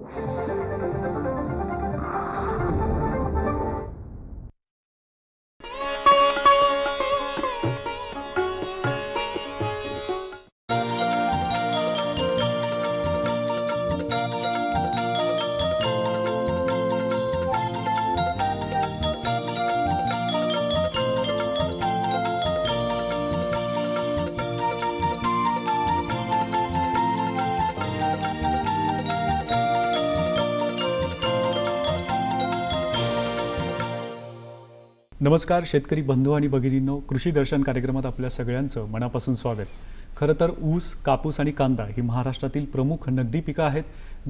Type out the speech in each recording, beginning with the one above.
Thank you. नमस्कार शेतकरी बंधू आणि भगिनींनो. कृषी दर्शन कार्यक्रमात आपल्या सगळ्यांचं मनापासून स्वागत. खरं तर ऊस कापूस आणि कांदा ही महाराष्ट्रातील प्रमुख नगदी पिकं आहेत.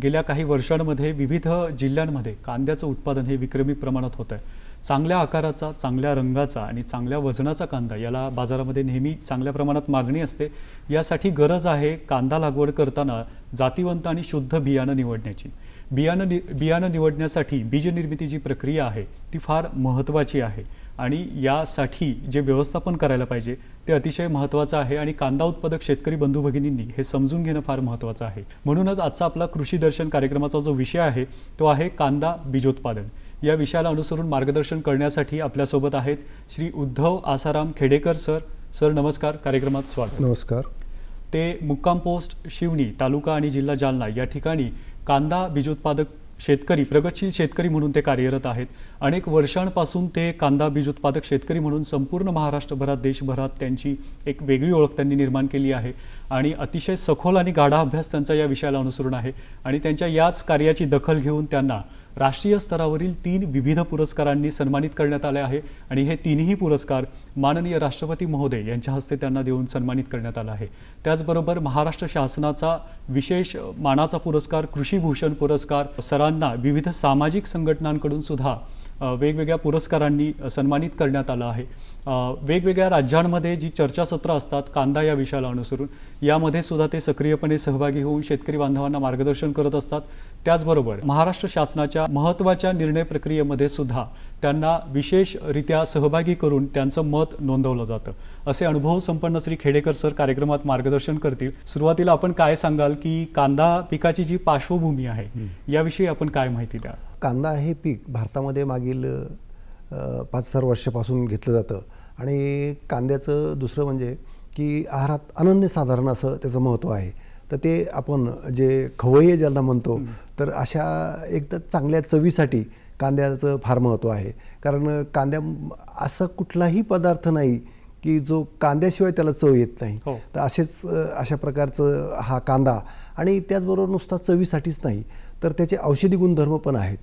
गेल्या काही वर्षांमध्ये विविध जिल्ह्यांमध्ये कांद्याचं उत्पादन हे विक्रमी प्रमाणात होतं आहे चांगल्या आकाराचा चांगल्या रंगाचा आणि चांगल्या वजनाचा कांदा याला बाजारामध्ये नेहमी चांगल्या प्रमाणात मागणी असते. यासाठी गरज आहे कांदा लागवड करताना जातीवंत आणि शुद्ध बियाणं निवडण्याची. बियाणं नि बियाणं निवडण्यासाठी बीजनिर्मिती जी प्रक्रिया आहे ती फार महत्त्वाची आहे. आणि यासाठी जे व्यवस्थापन करायला पाहिजे ते अतिशय महत्त्वाचं आहे आणि कांदा उत्पादक शेतकरी बंधू भगिनींनी हे समजून घेणं फार महत्त्वाचं आहे. म्हणूनच आजचा आपला कृषी दर्शन कार्यक्रमाचा जो विषय आहे तो आहे कांदा बीजोत्पादन. या विषयाला अनुसरून मार्गदर्शन करण्यासाठी आपल्यासोबत आहेत श्री उद्धव आसाराम खेडेकर सर. सर नमस्कार. कार्यक्रमात स्वागत. नमस्कार. ते मुक्काम पोस्ट शिवणी तालुका आणि जिल्हा जालना या ठिकाणी कांदा बीजोत्पादक शेतकरी प्रगतशील शेतकरी म्हणून ते कार्यरत आहेत. अनेक वर्षांपासून ते कांदा बीज उत्पादक शेतकरी म्हणून संपूर्ण महाराष्ट्रभरात देशभरात त्यांची एक वेगळी ओळख त्यांनी निर्माण केली आहे. आणि अतिशय सखोल आणि गाढा अभ्यास त्यांचा या विषयाला अनुसरून आहे. आणि त्यांच्या याच कार्याची दखल घेऊन त्यांना राष्ट्रीय स्तरावरील तीन विविध पुरस्कारांनी सन्मानित करण्यात आले आहे आणि हे तिन्ही पुरस्कार माननीय राष्ट्रपती महोदय यांच्या हस्ते त्यांना देऊन सन्मानित करण्यात आला आहे. त्याचबरोबर महाराष्ट्र शासनाचा विशेष मानाचा पुरस्कार कृषीभूषण पुरस्कार सरांना विविध सामाजिक संघटनांकडून सुद्धा वेगवेगळ्या पुरस्कारांनी सन्मानित करण्यात आलं आहे. वेगवेगळ्या राज्यांमध्ये जी चर्चासत्रं असतात कांदा या विषयाला अनुसरून यामध्ये सुद्धा ते सक्रियपणे सहभागी होऊन शेतकरी बांधवांना मार्गदर्शन करत असतात. त्याचबरोबर महाराष्ट्र शासनाच्या महत्त्वाच्या निर्णय प्रक्रियेमध्ये सुद्धा त्यांना विशेषरित्या सहभागी करून त्यांचं मत नोंदवलं जातं. असे अनुभव संपन्न श्री खेडेकर सर कार्यक्रमात मार्गदर्शन करतील. सुरुवातीला आपण काय सांगाल की कांदा पिकाची जी पार्श्वभूमी आहे याविषयी आपण काय माहिती द्या कांदा हे पीक भारतामध्ये मागील पाच चार वर्षापासून घेतलं जातं. आणि कांद्याचं दुसरं म्हणजे की आहारात अनन्यसाधारण असं त्याचं महत्त्व आहे. तर ते आपण जे खवय्ये ज्यांना म्हणतो तर अशा एकदम चांगल्या चवीसाठी कांद्याचं फार महत्त्व आहे. कारण कांद्या असा कुठलाही पदार्थ नाही की जो कांद्याशिवाय त्याला चव येत नाही. हो. तर असेच अशा प्रकारचं हा कांदा आणि त्याचबरोबर नुसता चवीसाठीच नाही. तर त्याचे औषधी गुणधर्म पण आहेत.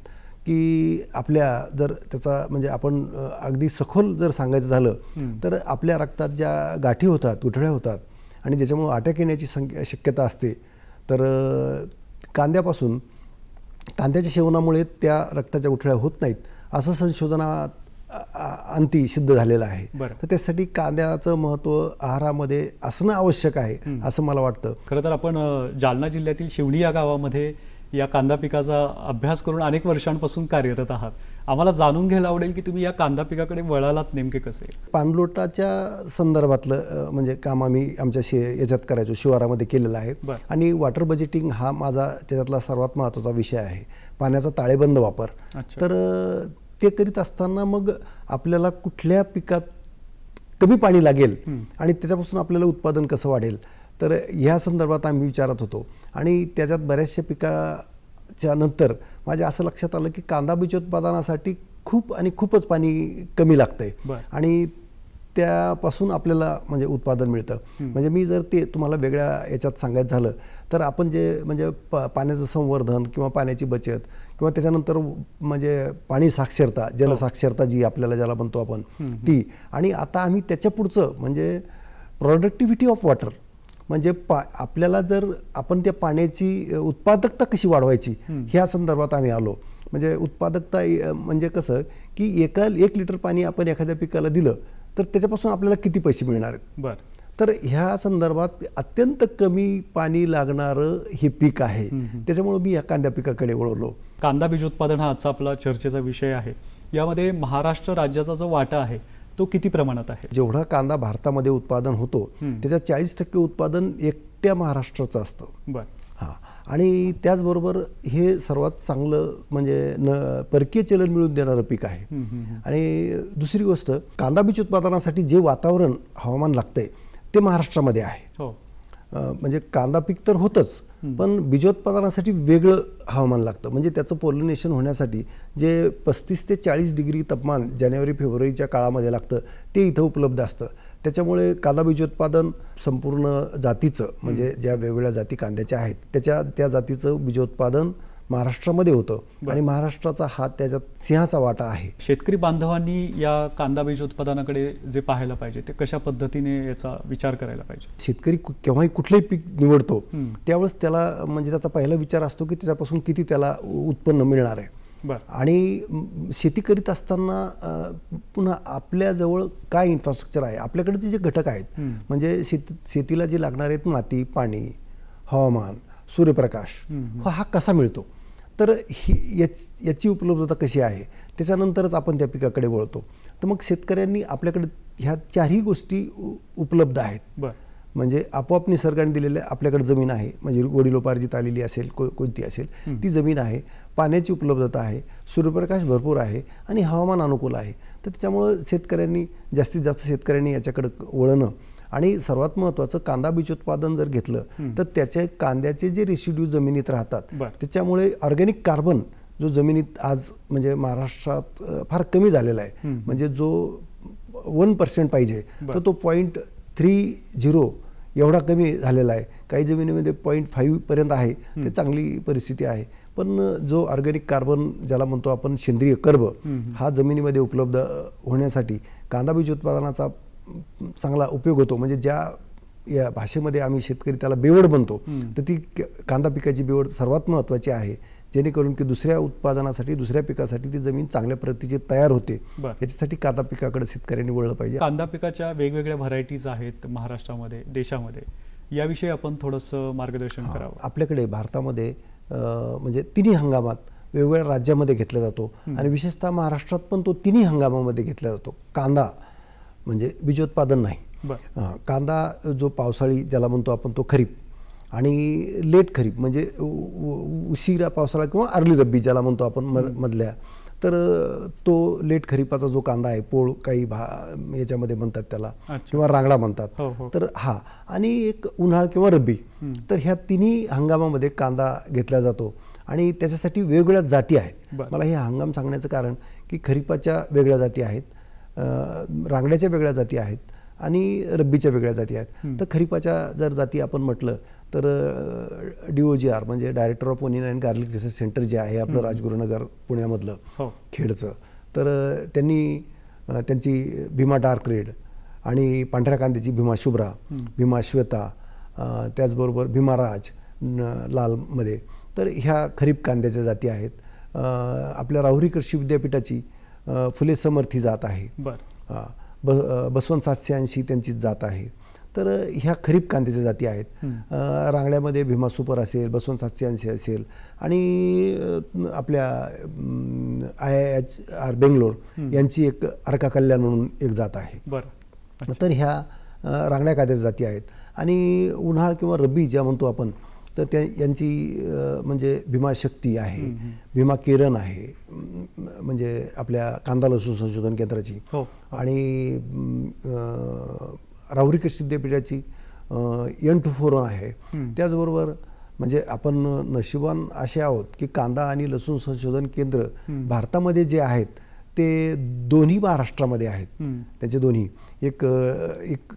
की आपल्या जर त्याचा म्हणजे आपण अगदी सखोल जर सांगायचं झालं तर आपल्या रक्तात ज्या गाठी होतात गुठळ्या होतात आणि ज्याच्यामुळं अटॅक येण्याची संख्या शक्यता असते तर कांद्यापासून कांद्याच्या सेवनामुळे त्या रक्ताच्या गुठळ्या होत नाहीत असं संशोधनात अंती सिद्ध झालेलं आहे. तर त्यासाठी कांद्याचं महत्त्व आहारामध्ये असणं आवश्यक आहे असं मला वाटतं. खरं तर आपण जालना जिल्ह्यातील शिवणी या गावामध्ये या कांदा पिकाचा अभ्यास करून अनेक वर्षांपासून कार्यरत आहात. आम्हाला जाणून घ्यायला आवडेल की तुम्ही या कांदा पिकाकडे वळालात नेमके कसे? पाणलोटाच्या संदर्भातलं म्हणजे काम आम्ही आमच्या शे याच्यात करायचो शिवारामध्ये केलेलं आहे. आणि वॉटर बजेटिंग हा माझा त्याच्यातला सर्वात महत्त्वाचा विषय आहे. पाण्याचा ताळेबंद वापर. तर ते करीत असताना मग आपल्याला कुठल्या पिकात कमी पाणी लागेल आणि त्याच्यापासून आपल्याला उत्पादन कसं वाढेल? तर ह्या संदर्भात आम्ही विचारत होतो. आणि त्याच्यात बऱ्याचशा पिकाच्या नंतर माझ्या असं लक्षात आलं की कांदा बीजोत्पादनासाठी खूप आणि खूपच पाणी कमी लागतंय. आणि त्यापासून आपल्याला म्हणजे उत्पादन मिळतं. म्हणजे मी जर ते तुम्हाला वेगळ्या याच्यात सांगायचं झालं तर आपण जे म्हणजे प पाण्याचं संवर्धन किंवा पाण्याची बचत किंवा त्याच्यानंतर म्हणजे पाणी साक्षरता जलसाक्षरता जी आपल्याला ज्याला म्हणतो आपण ती. आणि आता आम्ही त्याच्या पुढचं म्हणजे प्रोडक्टिव्हिटी ऑफ वॉटर म्हणजे पा आपल्याला जर आपण त्या पाण्याची उत्पादकता कशी वाढवायची ह्या संदर्भात आम्ही आलो. म्हणजे उत्पादकता म्हणजे कसं की एका एक लिटर पाणी आपण एखाद्या पिकाला दिलं तर त्याच्यापासून आपल्याला किती पैसे मिळणार आहेत? बर. तर ह्या संदर्भात अत्यंत कमी पाणी लागणारं हे पीक आहे. त्याच्यामुळे मी या कांद्या पिकाकडे वळवलो कांदा बीजोत्पादन हा आजचा आपला चर्चेचा विषय आहे. यामध्ये महाराष्ट्र राज्याचा जो वाटा आहे तो किती प्रमाणात आहे? जेवढा कांदा भारतामध्ये उत्पादन होतो त्याच्यात चाळीस टक्के उत्पादन एकट्या महाराष्ट्राचं असतं. बर. हां. आणि त्याचबरोबर हे सर्वात चांगलं म्हणजे न परकीय चलन मिळवून देणारं पीक आहे. आणि दुसरी गोष्ट कांदा बीज उत्पादनासाठी जे वातावरण हवामान लागतंय ते महाराष्ट्रामध्ये आहे. हो. म्हणजे कांदा पीक तर होतंच पण बीजोत्पादनासाठी वेगळं हवामान लागतं. म्हणजे त्याचं पॉलिनेशन होण्यासाठी जे पस्तीस ते चाळीस डिग्री तापमान जानेवारी फेब्रुवारीच्या काळामध्ये लागतं ते इथं उपलब्ध असतं. त्याच्यामुळे कांदा बीजोत्पादन संपूर्ण जातीचं म्हणजे ज्या वेगवेगळ्या जाती कांद्याच्या आहेत त्याच्या त्या जातीचं बीजोत्पादन महाराष्ट्रामध्ये होतं. आणि महाराष्ट्राचा हा त्याच्यात सिंहाचा वाटा आहे. शेतकरी बांधवांनी या कांदा बीज उत्पादनाकडे जे पाहायला पाहिजे ते कशा पद्धतीने याचा विचार करायला पाहिजे? शेतकरी केव्हाही कुठलंही पीक निवडतो. त्यावेळेस त्याला म्हणजे त्याचा पहिला विचार असतो की त्याच्यापासून किती त्याला उत्पन्न मिळणार आहे. आणि शेती करीत असताना पुन्हा आपल्याजवळ काय इन्फ्रास्ट्रक्चर आहे? आपल्याकडे जे घटक आहेत. म्हणजे शेत शेतीला जे लागणार आहेत माती पाणी हवामान सूर्यप्रकाश हा कसा मिळतो? तर ही याच- याची उपलब्धता कशी आहे? त्याच्यानंतरच आपण त्या पिकाकडे वळतो. तर मग शेतकऱ्यांनी आपल्याकडे ह्या चारही गोष्टी उ- उपलब्ध आहेत. म्हणजे आपोआप निसर्गाने दिलेल्या आपल्याकडे जमीन आहे. म्हणजे वडिलोपार्जित आलेली असेल को कोणती असेल ती जमीन आहे. पाण्याची उपलब्धता आहे. सूर्यप्रकाश भरपूर आहे आणि हवामान अनुकूल आहे. तर त्याच्यामुळं शेतकऱ्यांनी जास्तीत जास्त शेतकऱ्यांनी याच्याकडं वळणं आणि सर्वात महत्त्वाचं कांदा बीज उत्पादन जर घेतलं तर त्याचे कांद्याचे जे रेसिड्यू जमिनीत राहतात. त्याच्यामुळे ऑर्गॅनिक कार्बन जो जमिनीत आज म्हणजे महाराष्ट्रात फार कमी झालेला आहे. म्हणजे जो वन पर्सेंट पाहिजे तर. तो पॉईंट थ्री झिरो एवढा कमी झालेला आहे. काही जमिनीमध्ये पॉईंट फाईव्हपर्यंत आहे ते चांगली परिस्थिती आहे. पण जो ऑर्गॅनिक कार्बन ज्याला म्हणतो आपण सेंद्रिय कर्ब हा जमिनीमध्ये उपलब्ध होण्यासाठी कांदा बीज उत्पादनाचा चांगला उपयोग होतो. म्हणजे ज्या या भाषेमध्ये आम्ही शेतकरी त्याला बेवड बनतो तर ती कांदा पिकाची बेवड सर्वात महत्त्वाची आहे. जेणेकरून की दुसऱ्या उत्पादनासाठी दुसऱ्या पिकासाठी ती जमीन चांगल्या प्रतीची तयार होते. याच्यासाठी कांदा पिकाकडे शेतकऱ्यांनी वळलं पाहिजे. कांदा पिकाच्या वेगवेगळ्या व्हरायटीज आहेत महाराष्ट्रामध्ये देशामध्ये. याविषयी आपण थोडंसं मार्गदर्शन करावं. आपल्याकडे भारतामध्ये म्हणजे तिन्ही हंगामात वेगवेगळ्या राज्यामध्ये घेतला जातो. आणि विशेषतः महाराष्ट्रात पण तो तिन्ही हंगामामध्ये घेतला जातो. कांदा म्हणजे बीजोत्पादन नाही. कांदा जो पावसाळी ज्याला म्हणतो आपण तो खरीप आणि लेट खरीप म्हणजे उशिरा पावसाळा किंवा अर्ली रब्बी ज्याला म्हणतो आपण मध मधल्या तर तो लेट खरीपाचा जो कांदा आहे पोळ काही भा याच्यामध्ये म्हणतात त्याला. किंवा रांगडा म्हणतात. हो, हो. तर हा आणि एक उन्हाळ किंवा रब्बी तर ह्या तिन्ही हंगामामध्ये कांदा घेतला जातो आणि त्याच्यासाठी वेगवेगळ्या जाती आहेत. मला हे हंगाम सांगण्याचं कारण की खरीपाच्या वेगळ्या जाती आहेत. रांगड्याच्या वेगळ्या जाती आहेत आणि रब्बीच्या वेगळ्या जाती आहेत. तर खरीपाच्या जर जाती आपण म्हटलं तर डी ओ जी आर म्हणजे director of onion and garlic research centre जे आहे आपलं राजगुरुनगर पुण्यामधलं हो. खेडचं. तर त्यांनी त्यांची भीमा डार्क रेड आणि पांढऱ्या कांद्याची भीमा शुभ्रा भीमा श्वेता त्याचबरोबर भीमा राज लालमध्ये. तर ह्या खरीप कांद्याच्या जाती आहेत. आपल्या राहुरी कृषी विद्यापीठाची फुले समर्थी जात आहे. बरं. हा. ब बसवंत सातशे ऐंशी त्यांची जात आहे. तर ह्या खरीप कांद्याच्या जाती आहेत. रांगड्यामध्ये भीमा सुपर असेल बसवंत सातशे ऐंशी असेल आणि आपल्या I I H R Bangalore यांची एक अर्का कल्याण म्हणून एक जात आहे. बरं. तर ह्या रांगड्या कांद्याच्या जाती आहेत. आणि उन्हाळ किंवा रब्बी ज्या म्हणतो आपण तर त्या यांची म्हणजे भीमा शक्ती आहे. भीमा किरण आहे. म्हणजे आपल्या कांदा लसूण संशोधन केंद्राची. हो. आणि राहुरी कृषी विद्यापीठाची एन टू फोर आहे. त्याचबरोबर म्हणजे आपण नशिबान असे आहोत की कांदा आणि लसूण संशोधन केंद्र भारतामध्ये जे आहेत ते दोन्ही महाराष्ट्रामध्ये आहेत. त्यांचे दोन्ही एक एक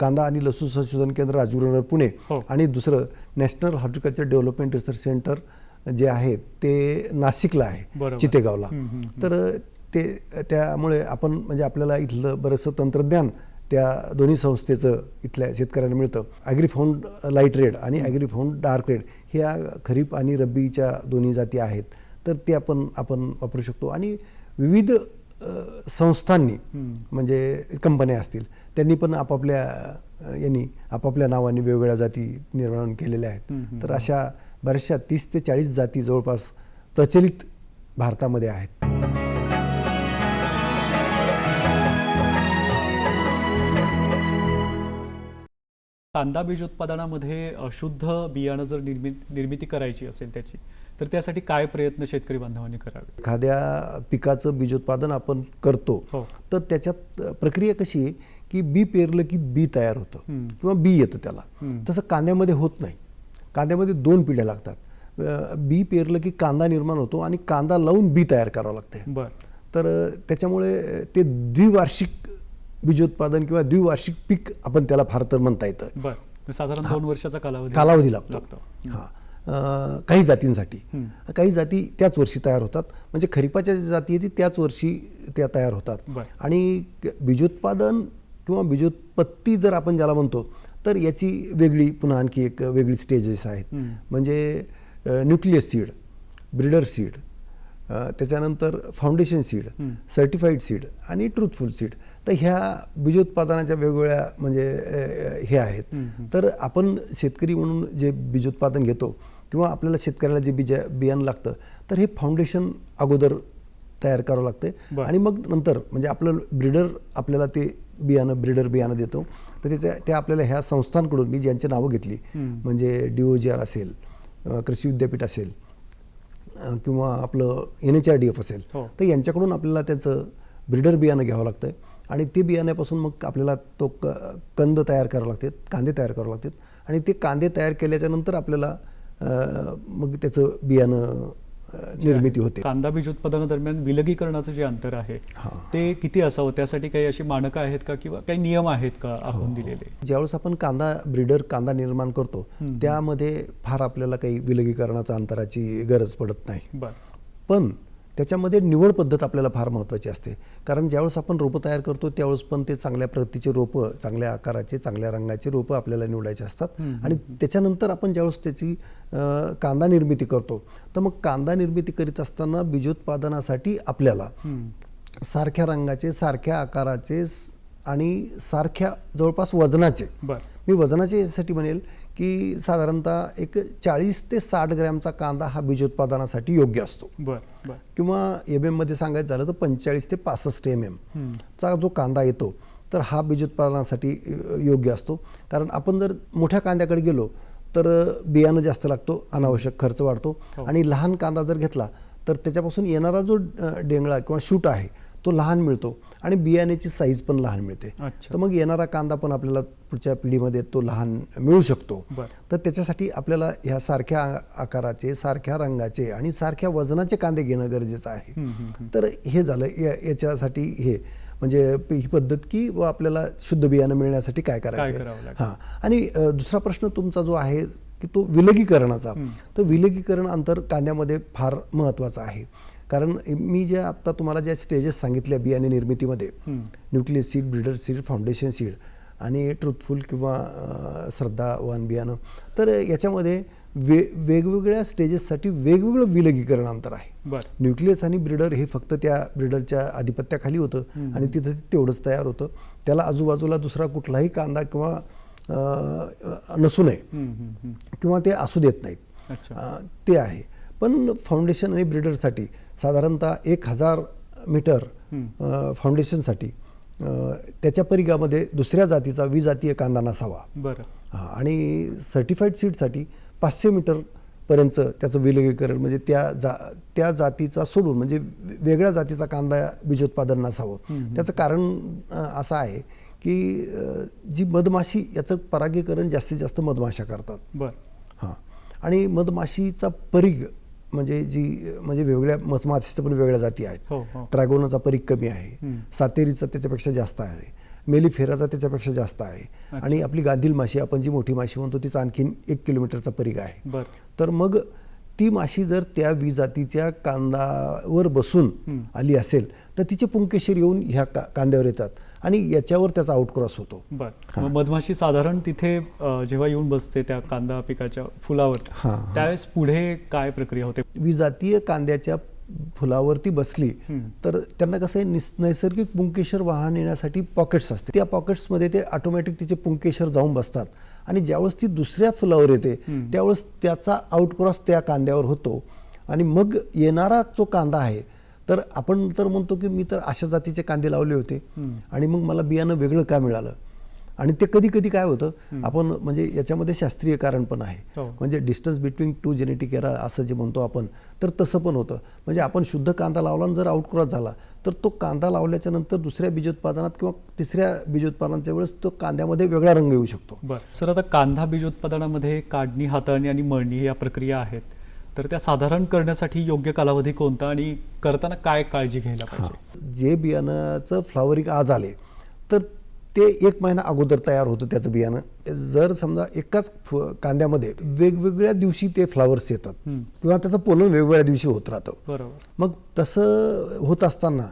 कांदा आणि लसूण संशोधन केंद्र राजगुरुनगर पुणे हो. आणि दुसरं national horticulture development research centre जे आहे ते नाशिकला आहे. चितेगावला. तर ते त्यामुळे आपण म्हणजे आपल्याला इथलं बरंचसं तंत्रज्ञान त्या दोन्ही संस्थेचं इथल्या शेतकऱ्यांना मिळतं ॲग्रीफाऊंड लाइट रेड आणि ॲग्रीफाऊंड डार्क रेड ह्या खरीप आणि रब्बीच्या दोन्ही जाती आहेत तर ते आपण आपण वापरू शकतो आणि विविध संस्थांनी म्हणजे कंपन्या असतील त्यांनी पण आपापल्या यांनी आपापल्या नावाने वेगवेगळ्या जाती निर्माण केलेल्या आहेत. तर अशा बऱ्याचशा तीस ते चाळीस जाती जवळपास प्रचलित भारतामध्ये आहेत. कांदा बीज उत्पादनामध्ये शुद्ध बियाणं जर निर्मि निर्मिती करायची असेल त्याची तर त्यासाठी काय प्रयत्न शेतकरी बांधवांनी करावे? एखाद्या पिकाचं बीजोत्पादन आपण करतो हो. तर त्याच्यात प्रक्रिया कशी आहे की बी पेरलं की बी तयार होतं. किंवा बी येतं त्याला. तसं कांद्यामध्ये होत नाही. कांद्यामध्ये दोन पिढ्या लागतात. बी पेरलं की कांदा निर्माण होतो आणि कांदा लावून बी तयार करावं लागते. बर. तर त्याच्यामुळे ते द्विवार्षिक बीजोत्पादन किंवा द्विवार्षिक पीक आपण त्याला फार तर म्हणता येतं. साधारण दोन वर्षाचा कालावधी कालावधी लागतो. हां. काही जातींसाठी. काही जाती त्याच वर्षी तयार होतात. म्हणजे खरीपाच्या ज्या जाती आहेत ती त्याच वर्षी त्या तयार होतात. आणि बीजोत्पादन किंवा बीजोत्पत्ती जर आपण ज्याला म्हणतो तर याची वेगळी पुन्हा आणखी एक वेगळी स्टेजेस आहेत. म्हणजे न्यूक्लियस सीड ब्रिडर सीड त्याच्यानंतर फाउंडेशन सीड सर्टिफाईड सीड आणि ट्रुथफुल सीड तर ह्या बीजोत्पादनाच्या वेगवेगळ्या म्हणजे हे आहेत. तर आपण शेतकरी म्हणून जे बीजोत्पादन घेतो किंवा आपल्याला शेतकऱ्याला जे बीज बियाणं लागतं तर हे फाउंडेशन अगोदर तयार करावं लागते. आणि मग नंतर म्हणजे आपलं ब्रिडर आपल्याला ते बियाणं ब्रिडर बियाणं देतो. तर त्याच्या त्या आपल्याला ह्या संस्थांकडून मी ज्यांची नावं घेतली म्हणजे डी ओ जी आर असेल कृषी विद्यापीठ असेल किंवा आपलं N H R D F असेल हो. तर यांच्याकडून आपल्याला त्याचं ब्रिडर बियाणं घ्यावं लागतं आणि ते बियाण्यापासून मग आपल्याला तो क कंद तयार करावे लागतात कांदे तयार करावे लागतात आणि ते कांदे तयार केल्याच्यानंतर आपल्याला मग त्याचं बियाणं निर्मिती होते. कांदा बीज उत्पादनादरम्यान विलगीकरणाचं जे अंतर आहे ते किती असावं? त्यासाठी काही अशी मानकं आहेत का किंवा काही नियम आहेत का हो. आखून दिलेले? ज्यावेळेस आपण कांदा ब्रीडर कांदा निर्माण करतो त्यामध्ये फार आपल्याला काही विलगीकरणाचा अंतराची गरज पडत नाही. बर. पण त्याच्यामध्ये निवड पद्धत आपल्याला फार महत्त्वाची असते. कारण ज्यावेळेस आपण रोपं तयार करतो त्यावेळेस पण ते चांगल्या प्रतीचे रोपं चांगल्या आकाराचे चांगल्या रंगाचे रोपं आपल्याला निवडायचे असतात. आणि त्याच्यानंतर आपण ज्यावेळेस त्याची कांदा निर्मिती करतो तर मग कांदा निर्मिती करीत असताना बीजोत्पादनासाठी आपल्याला सारख्या रंगाचे सारख्या आकाराचे आणि सारख्या जवळपास वजनाचे. मी वजनाचे यासाठी म्हणेल की साधारणतः एक चाळीस ते साठ ग्रॅमचा कांदा हा बीजोत्पादनासाठी योग्य असतो. बर किंवा एम एममध्ये सांगायचं झालं तर पंचेचाळीस ते पासष्ट एम एमचा जो कांदा येतो तर हा बीजोत्पादनासाठी अ, योग्य असतो. कारण आपण जर मोठ्या कांद्याकडे गेलो तर बियाणं जास्त लागतो अनावश्यक खर्च वाढतो. आणि लहान कांदा जर घेतला तर त्याच्यापासून येणारा जो डेंगळा किंवा शूट आहे तो लहान मिळतो आणि बियाण्याची साईज पण लहान मिळते. तर मग येणारा कांदा पण आपल्याला पुढच्या पिढीमध्ये तो लहान मिळू शकतो. तर त्याच्यासाठी आपल्याला ह्या सारख्या आकाराचे सारख्या रंगाचे आणि सारख्या वजनाचे कांदे घेणं गरजेचं आहे. तर हे झालं या- याच्यासाठी हे. म्हणजे ही पद्धत की व आपल्याला शुद्ध बियाणं मिळण्यासाठी काय करायचं? हां. आणि दुसरा प्रश्न तुमचा जो आहे की तो विलगीकरणाचा. तर विलगीकरण अंतर कांद्यामध्ये फार महत्त्वाचं आहे. कारण मी ज्या आत्ता तुम्हाला ज्या स्टेजेस सांगितल्या बियाणे निर्मितीमध्ये nucleus seed breeder seed foundation seed आणि ट्रुथफुल किंवा श्रद्धावान बियाणं तर याच्यामध्ये वे वेगवेगळ्या स्टेजेससाठी वेगवेगळं विलगीकरण अंतर आहे. न्यूक्लियस आणि ब्रिडर हे फक्त त्या ब्रिडरच्या आधिपत्याखाली होतं आणि तिथं तेवढंच तयार होतं. त्याला आजूबाजूला दुसरा कुठलाही कांदा किंवा नसू नये. किंवा ते असू देत नाहीत. ते आहे. पण फाउंडेशन आणि ब्रिडरसाठी साधारणतः एक हजार मीटर फाउंडेशनसाठी त्याच्या परिघामध्ये दुसऱ्या जातीचा विजातीय कांदा नसावा. बरं. हा, आणि सर्टिफाईड सीडसाठी पाचशे मीटर पर्यंत त्याचं विलगीकरण म्हणजे त्या जा त्या जातीचा सोडून म्हणजे वेगळ्या जातीचा कांदा बीजोत्पादन नसावं. त्याचं कारण असं आहे की जी मधमाशी याचं परागीकरण जास्तीत जास्त मधमाशा करतात. बर. हां आणि मधमाशीचा परीघ म्हणजे जी म्हणजे वेगवेगळ्या मधमाशीच्या पण वेगळ्या जाती आहेत. हो हो. ट्रॅगोनाचा परीघ कमी आहे. सातेरीचा त्याच्यापेक्षा जास्त आहे. मेलिफेराचा त्याच्यापेक्षा जास्त आहे. आणि आपली गांधील माशी आपण जी मोठी माशी म्हणतो तिचा आणखीन एक किलोमीटरचा परीघ आहे. तर मग ती माशी जर त्या विजातीच्या कांदावर बसून आली असेल तर तिचे पुंकेशर येऊन ह्या का कांद्यावर येतात. आणि याच्यावर त्याचा आउटक्रॉस होतो. बर. मधमाशी साधारण तिथे जेव्हा येऊन बसते त्या कांदा पिकाच्या फुलावर हां, त्यावेळेस पुढे काय प्रक्रिया होते? विजातीय कांद्याच्या फुलावरती बसली तर त्यांना कसं आहे निस नैसर्गिक पुंकेशर वाहन येण्यासाठी पॉकेट्स असते त्या पॉकेट्समध्ये ते ऑटोमॅटिक तिचे पुंकेशर जाऊन बसतात. आणि ज्यावेळेस ती दुसऱ्या फुलावर येते त्यावेळेस त्याचा आउटक्रॉस त्या कांद्यावर होतो. आणि मग येणारा जो कांदा आहे तर आपण तर म्हणतो की मी तर अशा जातीचे कांदे लावले होते. आणि मग मला बियाणं वेगळं का मिळालं? आणि ते कधी कधी काय होतं? आपण म्हणजे याच्यामध्ये शास्त्रीय कारण पण आहे. हो. म्हणजे distance between two genetic era असं जे म्हणतो आपण तर तसं पण होतं. म्हणजे आपण शुद्ध कांदा लावला आणि जर आउटक्रॉस झाला तर तो कांदा लावल्याच्या नंतर दुसऱ्या बीजोत्पादनात किंवा तिसऱ्या बीजोत्पादनाच्या वेळेस तो कांद्यामध्ये वेगळा रंग येऊ शकतो. बरं. सर आता कांदा बीज उत्पादनामध्ये काढणी हाताळणी आणि मळणी या प्रक्रिया आहेत. तर त्या साधारण करण्यासाठी योग्य कालावधी कोणता आणि करताना काय काळजी घ्यायला पाहिजे? जे बियाणाचं फ्लावरिंग आज आले तर ते एक महिना अगोदर तयार होतं त्याचं बियाणं. जर समजा एकाच कांद्यामध्ये वेगवेगळ्या दिवशी ते फ्लावर्स येतात. किंवा त्याचं पोलन वेगवेगळ्या दिवशी होत राहतं. बरोबर. मग तसं होत असताना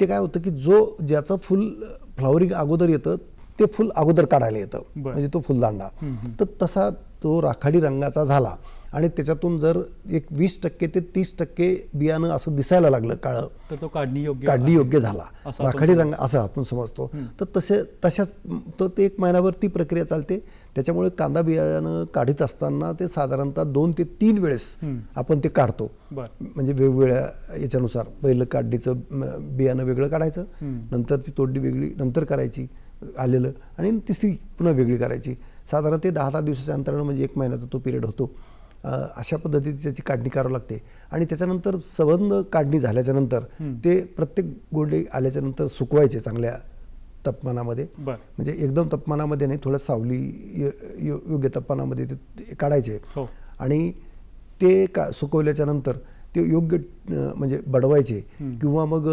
ते काय होतं की जो ज्याचं फुल फ्लावरिंग अगोदर येतं ते फुल अगोदर काढायला येतं. म्हणजे तो फुलदांडा. तर तसा तो राखाडी रंगाचा झाला आणि त्याच्यातून जर एक वीस टक्के ते तीस टक्के बियाणं असं दिसायला लागलं काळं तर तो काढणी योग्य काढणी. योग्य झाला. राखाडी रंग असं आपण समजतो. तर तसे तशाच तर ते एक महिन्याभर ती प्रक्रिया चालते. त्याच्यामुळे कांदा बियाणं काढीत असताना ते साधारणतः दोन ते तीन वेळेस. आपण ते काढतो. म्हणजे वेगवेगळ्या याच्यानुसार पहिलं काढणीचं बियाणं वेगळं काढायचं. नंतरची तोडणी वेगळी नंतर करायची आलेलं आणि तिसरी पुन्हा वेगळी करायची. साधारण ते दहा दहा दिवसाच्या अंतरानं म्हणजे एक महिन्याचा तो पिरियड होतो. अशा पद्धतीची त्याची काढणी करावी लागते आणि त्याच्यानंतर संबंध काढणी झाल्याच्यानंतर हम्म. ते प्रत्येक गोंडे आल्याच्यानंतर सुकवायचे चांगल्या तापमानामध्ये म्हणजे एकदम तापमानामध्ये नाही थोडं सावली योग्य तापमानामध्ये ते काढायचे हो आणि ते का सुकवल्याच्या नंतर ते योग्य म्हणजे बडवायचे. किंवा मग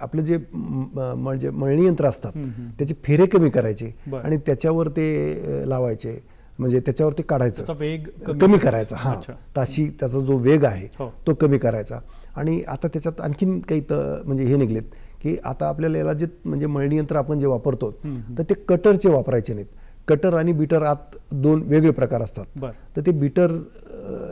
आपलं जे म्हणजे मळणी यंत्र असतात. त्याचे फेरे कमी करायचे. आणि त्याच्यावर ते लावायचे म्हणजे त्याच्यावर ते काढायचं वेग कमी करायचा. हा. ताशी त्याचा जो वेग आहे हो. तो कमी करायचा. आणि आता त्याच्यात आणखीन काही म्हणजे हे निघलेत की आता आपल्याला याला जे म्हणजे मळणी यंत्र आपण जे वापरतो. तर ते कटरचे वापरायचे नाहीत. कटर आणि बीटर आत दोन वेगळे प्रकार असतात. तर ते बीटर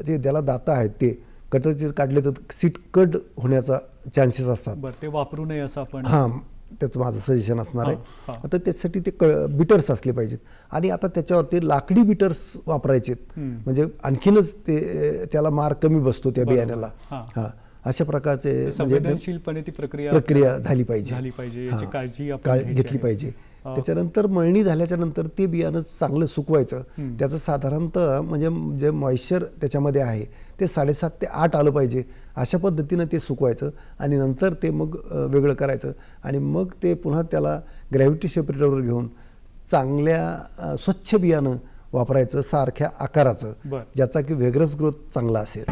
जे त्याला दाता आहेत ते कटरचे काढले तर सीट कट होण्याचा चान्सेस असतात. ते वापरू नये असं आपण हां. त्याचं माझं सजेशन असणार आहे. आता त्याच्यासाठी ते क बिटर्स असले पाहिजेत आणि आता त्याच्यावर ते लाकडी बिटर्स वापरायचेत. म्हणजे आणखीनच ते त्याला मार कमी बसतो त्या. बियाण्याला हां. अशा प्रकारचे म्हणजे संवेदनशीलपणे ती प्रक्रिया प्रक्रिया झाली पाहिजे झाली पाहिजे याची. काळजी आपण घेतली. पाहिजे त्याच्यानंतर मळणी झाल्याच्यानंतर ते बियाणं चांगलं सुकवायचं. त्याचं साधारणतः म्हणजे जे मॉइश्चर त्याच्यामध्ये आहे ते साडेसात ते आठ आलं पाहिजे अशा पद्धतीनं ते सुकवायचं आणि नंतर ते मग वेगळं करायचं आणि मग ते पुन्हा त्याला ग्रॅव्हिटी सेपरेटरवर घेऊन चांगल्या स्वच्छ बियाणं वापरायचं सारख्या आकाराचं. ज्याचा की व्हेगरस ग्रोथ चांगला असेल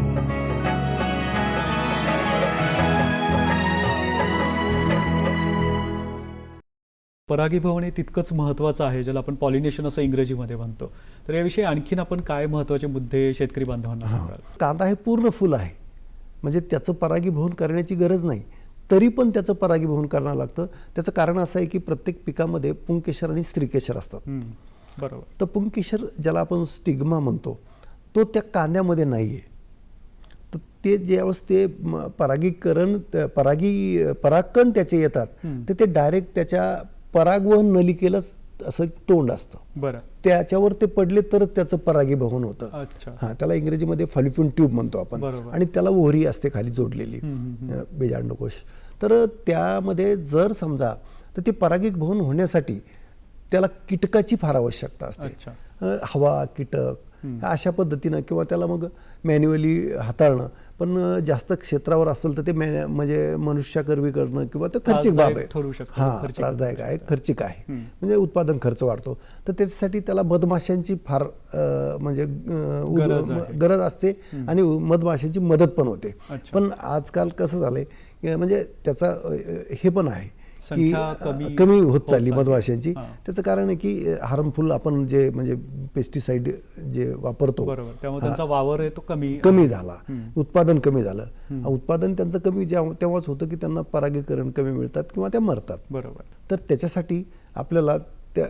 परागीभवन हे तितकंच महत्त्वाचं आहे ज्याला आपण पॉलिनेशन असं इंग्रजीमध्ये म्हणतो. तर याविषयी आणखीन आपण काय महत्त्वाचे मुद्दे शेतकरी बांधवांना सांगाल कांदा हे पूर्ण फुल आहे. म्हणजे त्याचं परागीभवन करण्याची गरज नाही. तरी पण त्याचं परागीभवन करावं लागतं. त्याचं कारण असं आहे की प्रत्येक पिकामध्ये पुंकेशर आणि स्त्रीकेशर असतात. बरोबर. तर पुंकेशर ज्याला आपण स्टिग्मा म्हणतो तो त्या कांद्यामध्ये नाही आहे तर ते ज्यावेळेस ते परागीकरण परागी परागकण त्याचे येतात. तर ते डायरेक्ट त्याच्या परागवहन नलिकेलाच असं तोंड असतं. बरं. त्याच्यावर ते पडले तरच त्याचं परागीभवन होतं. अच्छा. हा त्याला इंग्रजीमध्ये फॉलिफ्यून ट्यूब म्हणतो आपण. बरोबर. आणि त्याला ओहरी असते खाली जोडलेली अ, बीजांडकोश. तर त्यामध्ये जर समजा तर ते परागिक भवन होण्यासाठी त्याला कीटकाची फार आवश्यकता असते. अच्छा. अ, हवा कीटक अशा पद्धतीनं किंवा त्याला मग मॅन्युअली हाताळणं. पण जास्त क्षेत्रावर असेल तर ते मॅ म्हणजे मनुष्याकरवी करणं किंवा ते खर्चिक बाब आहे. ठरू शकतं, हां त्रासदायक आहे खर्चिक आहे. म्हणजे उत्पादन खर्च वाढतो. तर त्याच्यासाठी त्याला मधमाशांची फार म्हणजे गरज असते आणि मधमाशांची मदत पण होते. पण आजकाल कसं झालंय म्हणजे त्याचा हे पण आहे. की कमी होत चालली. मधमाशांची. त्याचं कारण आहे की हार्मफुल आपण जे म्हणजे पेस्टिसाइड जे वापरतो त्यांचा वावर आहे तो कमी कमी झाला. उत्पादन कमी झालं. उत्पादन त्यांचं कमी तेव्हाच होतं की त्यांना परागीकरण कमी मिळतात किंवा त्या मरतात. बरोबर. तर त्याच्यासाठी आपल्याला त्या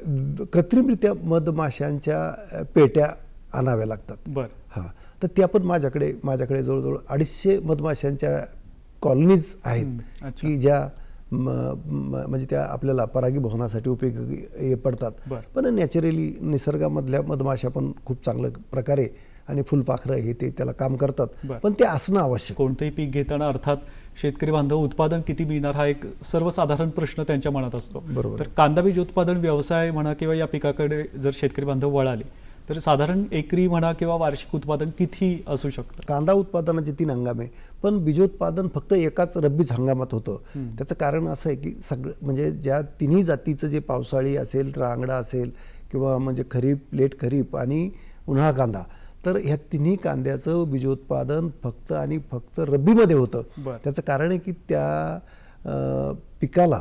कृत्रिमरित्या मधमाशांच्या पेट्या आणाव्या लागतात. बर. हां. तर त्या पण माझ्याकडे माझ्याकडे जवळजवळ अडीचशे मधमाशांच्या कॉलनीज आहेत. की ज्या म- म्हणजे त्या आपल्याला परागीभवनासाठी उपयोगी पडतात. पण नॅचरली निसर्गामधल्या मधमाशा पण खूप चांगल्या प्रकारे आणि फुलपाखरं हे ते त्याला काम करतात. पण ते असणं आवश्यक कोणतंही पीक घेताना अर्थात शेतकरी बांधव उत्पादन किती मिळणार हा एक सर्वसाधारण प्रश्न त्यांच्या मनात असतो बरोबर. तर कांदा बीज उत्पादन व्यवसाय म्हणा किंवा या पिकाकडे जर शेतकरी बांधव वळाले तर साधारण एकरी म्हणा किंवा वार्षिक उत्पादन किती असू शकतं? कांदा उत्पादनाचे तीन हंगाम आहे. पण बीजोत्पादन फक्त एकाच रब्बीच हंगामात होतं. त्याचं कारण असं आहे की सगळं म्हणजे ज्या तिन्ही जातीचं जे पावसाळी असेल रांगडा असेल किंवा म्हणजे खरीप लेट खरीप आणि उन्हाळा कांदा तर ह्या तिन्ही कांद्याचं बीजोत्पादन फक्त आणि फक्त रब्बीमध्ये होतं. त्याचं कारण आहे की त्या पिकाला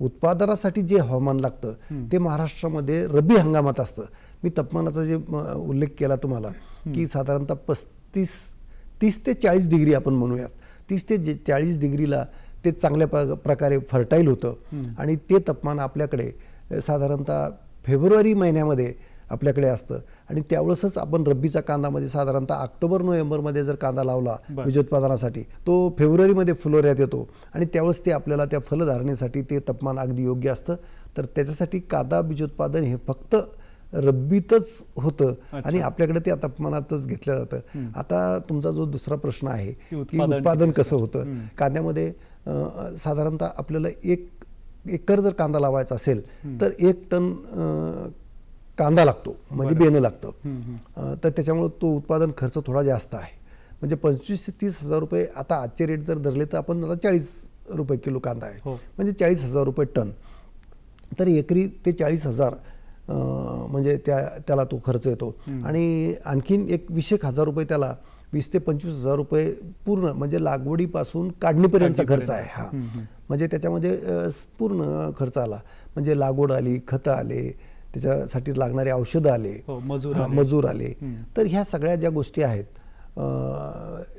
उत्पादनासाठी जे हवामान लागतं ते महाराष्ट्रामध्ये रब्बी हंगामात असतं. मी तापमानाचा जे उल्लेख केला तुम्हाला की साधारणतः पस्तीस तीस ते चाळीस डिग्री आपण म्हणूयात. तीस ते जे चाळीस डिग्रीला ते चांगल्या प्रकारे फर्टाईल होतं. आणि ते तापमान आपल्याकडे साधारणतः फेब्रुवारी महिन्यामध्ये आपल्याकडे असतं. आणि त्यावेळेसच आपण रब्बीचा कांदामध्ये साधारणतः ऑक्टोबर नोव्हेंबरमध्ये जर कांदा लावला. बीजोत्पादनासाठी तो फेब्रुवारीमध्ये फुलोऱ्यात येतो. आणि त्यावेळेस ते आपल्याला त्या फलधारणेसाठी ते तापमान अगदी योग्य असतं. तर त्याच्यासाठी कांदा बीजोत्पादन हे फक्त रब्बीतच होतं. आणि आपल्याकडे त्या तापमानातच घेतलं जातं. आता तुमचा जो दुसरा प्रश्न आहे की उत्पादन कसं होतं? कांद्यामध्ये साधारणतः आपल्याला एक एकर जर कांदा लावायचा असेल तर एक टन कांदा लागतो म्हणजे बेणं लागतं. तर त्याच्यामुळं तो उत्पादन खर्च थोडा जास्त आहे. म्हणजे पंचवीस ते तीस हजार रुपये आता आजचे रेट जर धरले तर आपण आता चाळीस रुपये किलो कांदा आहे. हो. म्हणजे चाळीस हजार रुपये टन. तर एकरी ते चाळीस हजार म्हणजे त्या त्याला तो खर्च येतो. आणि आणखीन एक वीस एक हजार रुपये त्याला वीस ते पंचवीस हजार रुपये पूर्ण म्हणजे लागवडीपासून काढणीपर्यंतचा खर्च आहे हा. म्हणजे त्याच्यामध्ये पूर्ण खर्च आला. म्हणजे लागवड आली खतं आले त्याच्यासाठी लागणारे औषधं आले. हो, मजूर हा, आले. मजूर आले. तर ह्या सगळ्या ज्या गोष्टी आहेत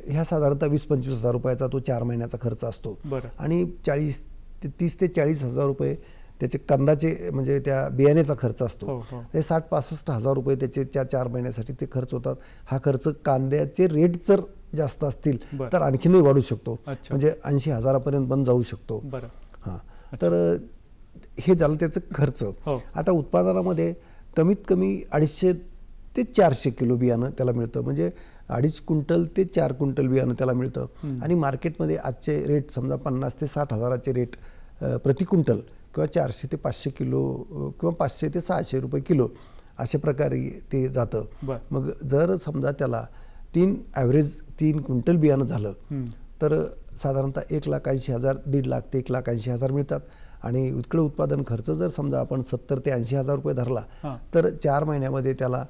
ह्या साधारणतः वीस पंचवीस हजार रुपयाचा तो चार महिन्याचा खर्च असतो. आणि चाळीस ते तीस ते चाळीस हजार रुपये त्याचे कंदाचे म्हणजे त्या बियाण्याचा खर्च हो, असतो. हो. हे. साठ पासष्ट हजार रुपये त्याचे त्या चार महिन्यासाठी ते खर्च होतात. हा खर्च कांद्याचे रेट जर जास्त असतील. तर आणखीनही वाढू शकतो. म्हणजे ऐंशी हजारापर्यंत पण जाऊ शकतो. हां. तर हे झालं त्याचं खर्च. हो. आता उत्पादनामध्ये कमीत कमी अडीचशे ते चारशे किलो बियाणं त्याला मिळतं. म्हणजे अडीच क्विंटल ते चार क्विंटल बियाणं त्याला मिळतं. आणि मार्केटमध्ये आजचे रेट समजा पन्नास ते साठ हजाराचे रेट प्रति क्विंटल किंवा चारशे ते पाचशे किलो किंवा पाचशे ते सहाशे रुपये किलो अशा प्रकारे ते जातं. मग जर समजा त्याला तीन ॲव्हरेज तीन क्विंटल बियाणं झालं तर साधारणतः एक लाख ऐंशी हजार दीड लाख ते एक लाख ऐंशी हजार मिळतात आणि इकडे उत्पादन खर्च जर समजा आपण सत्तर ते ऐंशी हजार रुपये धरला. तर चार महिन्यामध्ये त्याला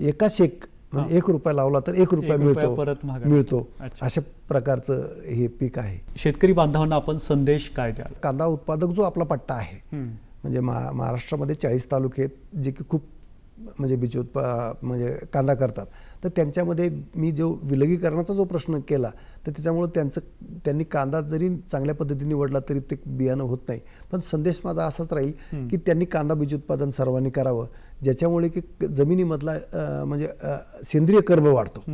एका शेक म्हणजे एक रुपया लावला तर एक रुपया मिळतो परत. मिळतो. अशा प्रकारचं हे पीक आहे शेतकरी बांधवांना आपण संदेश काय द्याल कांदा उत्पादक जो आपला पट्टा आहे. म्हणजे महा महाराष्ट्रामध्ये चाळीस तालुके आहेत जे की खूप म्हणजे बीज उत्पा म्हणजे कांदा करतात. तर त्यांच्यामध्ये मी जो विलगीकरणाचा जो प्रश्न केला तर त्याच्यामुळं त्यांचं त्यांनी कांदा जरी चांगल्या पद्धतीने निवडला तरी ते बियाणं होत नाही. पण संदेश माझा असाच राहील की त्यांनी कांदा बीज उत्पादन सर्वांनी करावं ज्याच्यामुळे की जमिनीमधला म्हणजे सेंद्रिय कर्ब वाढतो.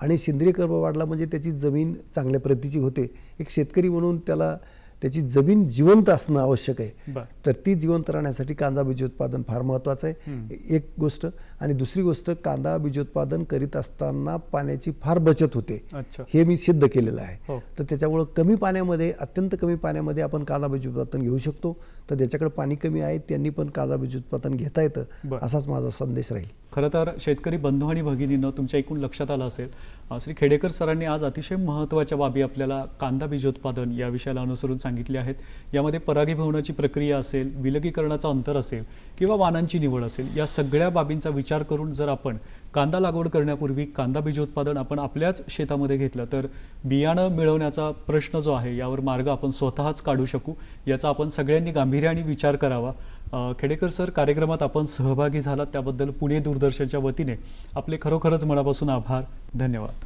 आणि सेंद्रिय कर्ब वाढला म्हणजे त्याची जमीन चांगल्या प्रतीची होते. एक शेतकरी म्हणून त्याला त्याची जमीन जिवंत असणं आवश्यक आहे. तर ती जिवंत राहण्यासाठी कांदा बीजोत्पादन फार महत्त्वाचं आहे. एक गोष्ट. आणि दुसरी गोष्ट कांदा बीजोत्पादन करीत असताना पाण्याची फार बचत होते. हे मी सिद्ध केलेलं आहे. हो. तर त्याच्यामुळं कमी पाण्यामध्ये अत्यंत कमी पाण्यामध्ये आपण कांदा बीज उत्पादन घेऊ शकतो. तर ज्याच्याकडे पाणी कमी आहे त्यांनी पण कांदा बीज उत्पादन घेता येतं. असाच माझा संदेश राहील. खरं तर शेतकरी बंधू आणि भगिनीनं तुमच्या एकूण लक्षात आलं असेल. श्री खेडेकर सरांनी आज अतिशय महत्त्वाच्या बाबी आपल्याला कांदा बीजोत्पादन या विषयाला अनुसरून सांगितले आहेत. यामध्ये परागीभवनाची प्रक्रिया असेल विलगीकरणाचं अंतर असेल किंवा वाणांची निवड असेल या सगळ्या बाबींचा विचार करून जर आपण कांदा लागवड करण्यापूर्वी कांदा बीजोत्पादन आपण आपल्याच शेतामध्ये घेतलं तर बियाणं मिळवण्याचा प्रश्न जो आहे यावर मार्ग आपण स्वतःच काढू शकू. याचा आपण सगळ्यांनी गांभीर्याने विचार करावा. खेडेकर सर कार्यक्रमात आपण सहभागी झालात त्याबद्दल पुणे दूरदर्शनच्या वतीने आपले खरोखरच मनापासून आभार. धन्यवाद.